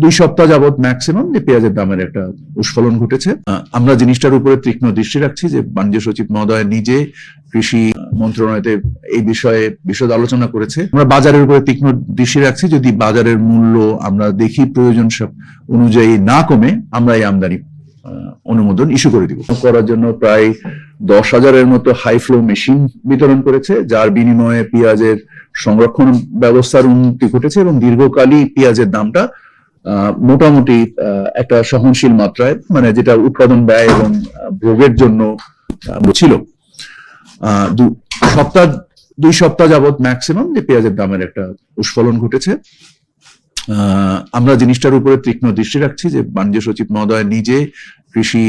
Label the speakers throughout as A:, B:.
A: দুই সপ্তাহ যাবত ম্যাক্সিমাম যে পেঁয়াজের দামের একটা উস্ফলন ঘটেছে। আমরা জিনিসটার উপরে তীক্ষ্ণ দৃষ্টি রাখছি যে বাণিজ্য সচিব মহোদয় নিজে কৃষি মন্ত্রণালয়তে এই বিষয়ে বিশদ আলোচনা করেছে। আমরা বাজারের উপরে তীক্ষ্ণ দৃষ্টি রাখছি, যদি বাজারের মূল্য আমরা দেখি প্রয়োজন অনুযায়ী না কমে, আমরা এই আমদানি অনুমোদন ইস্যু করে দিব। করার জন্য প্রায় দশ হাজারের মতো হাই ফ্লো মেশিন বিতরণ করেছে, যার বিনিময়ে পেঁয়াজের সংরক্ষণ ব্যবস্থার উন্নতি ঘটেছে এবং দীর্ঘকালই পেঁয়াজের দামটা মোটামুটি একটা সহনশীল মাত্রায় মানে যেটা উৎপাদন ব্যয় এবং ভোগের জন্য ছিল। সপ্তাহ, দুই সপ্তাহ যাবত ম্যাক্সিমাম যে পেঁয়াজের দামের একটা উস্ফলন ঘটেছে। আমরা জিনিসটার উপরে তীক্ষ্ণ দৃষ্টি রাখছি যে বাণিজ্য সচিব মহোদয় নিজে কৃষি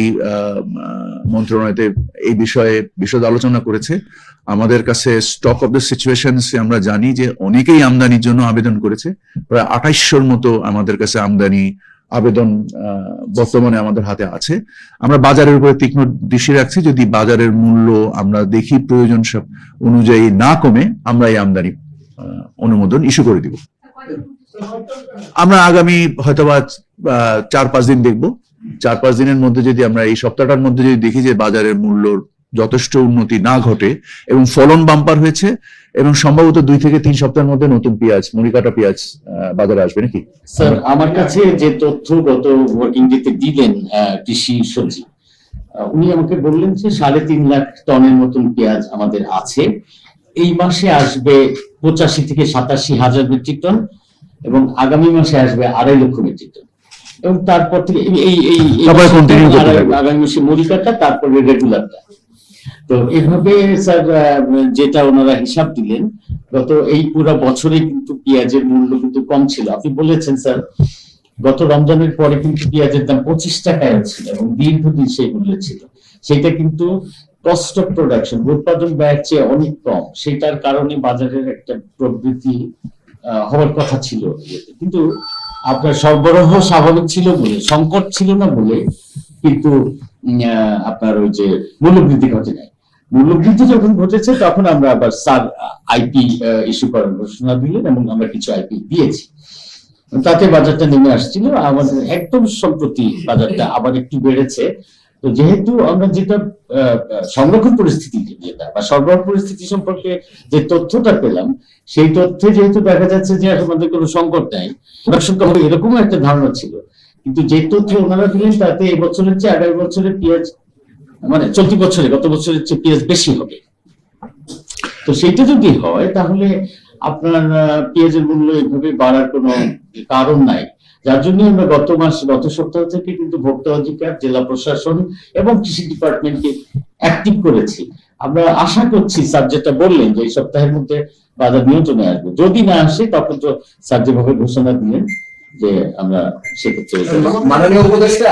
A: মন্ত্রণালয়তে এই বিষয়ে বিশদ আলোচনা করেছে। আমাদের কাছে স্টক অফ দ্য সিচুয়েশন আমরা জানি যে অনেকেই আমদানির জন্য আবেদন করেছে। প্রায় আঠাইশশোর মতো আমাদের কাছে আমদানি, আবেদন বর্তমানে আমাদের হাতে আছে। আমরা বাজারের উপরে তীক্ষ্ণ দৃষ্টি রাখছি। যদি বাজারের মূল্য আমরা দেখি প্রয়োজন সব অনুযায়ী না কমে, আমরা এই আমদানি অনুমোদন ইস্যু করে দিব। আমরা আগামী হয়তোবা চার পাঁচ দিন দেখব। চার পাঁচ দিনের মধ্যে যদি আমরা এই সপ্তাহটার মধ্যে যদি দেখি যে বাজারের মূল্যর যথেষ্ট উন্নতি না ঘটে এবং ফলন বাম্পার হয়েছে এবং সম্ভবত দুই থেকে তিন সপ্তাহের মধ্যে নতুন পেঁয়াজ, মুড়িকাটা পেঁয়াজ বাজারে আসবে নাকি?
B: স্যার, আমার কাছে যে তথ্য গত ওয়ার্কিং ডেতে দিলেন কৃষি সবজি উনি আমাকে বললেন যে সাড়ে তিন লাখ টনের মতন পেঁয়াজ আমাদের আছে। এই মাসে আসবে পঁচাশি থেকে সাতাশি হাজার মেট্রিক টন। এবং আগামী মাসে আসবে আড়াই লক্ষ মেট্রিক টন এবং তারপর থেকে এই। আগামী মাসে মরিকাটা তারপরে রেগুলারটা তো এভাবে স্যার যেটা ওনারা হিসাব দিলেন গত এই পুরো বছরে কিন্তু পেঁয়াজের মূল্য কিন্তু কম ছিল। আপনি বলেছেন স্যার গত রমজানের পরে কিন্তু পেঁয়াজের দাম পঁচিশ টাকায় ছিল এবং দীর্ঘদিন সেই মূল্য ছিল। সেটা কিন্তু কস্ট অফ প্রোডাকশন উৎপাদন ব্যয়ের চেয়ে অনেক কম। সেটার কারণে বাজারের একটা আহ, হওয়ার কথা ছিল। কিন্তু আপনার সরবরাহ স্বাভাবিক ছিল বলে, সংকট ছিল না বলে কিন্তু আপনার ওই যে মূল্যবৃদ্ধি ঘটে নাই মূল্যবৃদ্ধি যখন ঘটেছে, তখন আমরা আবার স্যার আইপি ইস্যু করার ঘোষণা দিলেন এবং আমরা কিছু আইপি দিয়েছি। তাতে বাজারটা নেমে আসছিল। আমাদের একদম সম্প্রতি বাজারটা আবার একটু বেড়েছে। তো যেহেতু আমরা যেটা সংরক্ষণ পরিস্থিতি যেটা, বা সরবরাহ পরিস্থিতি সম্পর্কে যে তথ্যটা পেলাম, সেই তথ্যে যেহেতু দেখা যাচ্ছে যে আমাদের কোনো সংকট নাই হবে এরকমও একটা ধারণা ছিল। কিন্তু যে তথ্য ওনারা দিলেন, তাতে এবছরের চেয়ে আগামী বছরে পেঁয়াজ মানে চলতি বছরে, গত বছরের চেয়ে পেঁয়াজ বেশি হবে। তো সেইটা যদি হয়, তাহলে আপনার পেঁয়াজের মূল্য এভাবে বাড়ার কোনো কারণ নাই। যার জন্য আমরা গত মাস, গত সপ্তাহ থেকে কিন্তু ভোক্তা অধিকার, জেলা প্রশাসন এবং কৃষি ডিপার্টমেন্টকে অ্যাক্টিভ করেছি। আমরা আশা করছি স্যার যেটা বললেন যে এই সপ্তাহের মধ্যে বাজার নিয়ন্ত্রণে আসবে। যদি না আসে, তখন তো স্যার যেভাবে ঘোষণা দিলেন যে আমরা সেক্ষেত্রে
C: মাননীয় উপদেষ্টা